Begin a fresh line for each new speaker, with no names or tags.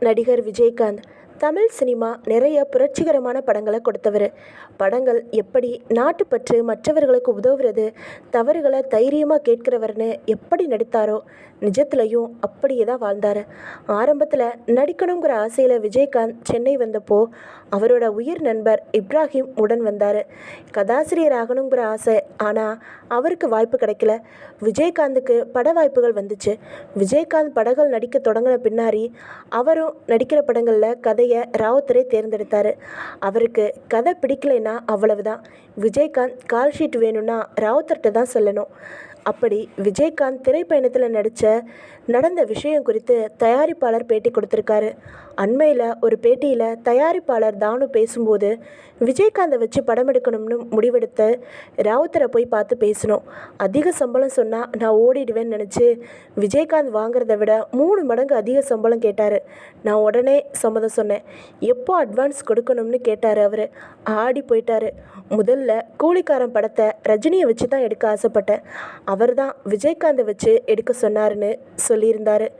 நடிகர் விஜயகாந்த். தமிழ் சினிமா நிறைய புரட்சிகரமான படங்களை கொடுத்தவர். படங்கள் எப்படி நாட்டுப்பற்று மற்றவர்களுக்கு உதவுறது தவறுகளை தைரியமாக கேட்கிறவர்னு எப்படி நடித்தாரோ நிஜத்துலையும் அப்படியே தான் வாழ்ந்தார். ஆரம்பத்தில் நடிக்கணுங்கிற ஆசையில் விஜயகாந்த் சென்னை வந்தப்போ அவரோட உயிர் நண்பர் இப்ராஹிம் உடன் வந்தார். கதாசிரியர் ஆகணுங்கிற ஆசை ஆனால் அவருக்கு வாய்ப்பு கிடைக்கல. விஜயகாந்துக்கு பட வாய்ப்புகள் வந்துச்சு. விஜயகாந்த் படங்கள் நடிக்க தொடங்கின பின்னாடி அவரும் நடிக்கிற படங்களில் கதை கதையை ராவுத்தரே தேர்ந்தெடுத்தார். அவருக்கு கதை பிடிக்கலைன்னா அவ்வளவுதான். விஜயகாந்த் கால் ஷீட் வேணும்னா ராவுத்தர்கிட்ட தான் சொல்லணும். அப்படி விஜயகாந்த் திரைப்பயணத்தில் நடித்த நடந்த விஷயம் குறித்து தயாரிப்பாளர் பேட்டி கொடுத்துருக்காரு. அண்மையில் ஒரு பேட்டியில் தயாரிப்பாளர் தானு பேசும்போது விஜயகாந்தை வச்சு படம் எடுக்கணும்னு முடிவெடுத்து ராவுத்தரை போய் பார்த்து பேசணும். அதிக சம்பளம் சொன்னால் நான் ஓடிடுவேன்னு நினச்சி விஜயகாந்த் வாங்குறத விட மூணு மடங்கு அதிக சம்பளம் கேட்டார். நான் உடனே சம்மதம் சொன்னேன். எப்போ அட்வான்ஸ் கொடுக்கணும்னு கேட்டார் அவர். ஆடி போயிட்டார். முதல்ல கூலிக்காரன் படத்தை ரஜினியை வச்சு தான் எடுக்க ஆசைப்பட்டேன். அவர் தான் விஜயகாந்தை வச்சு எடுக்க சொன்னார்னு சொல்லியிருந்தார்.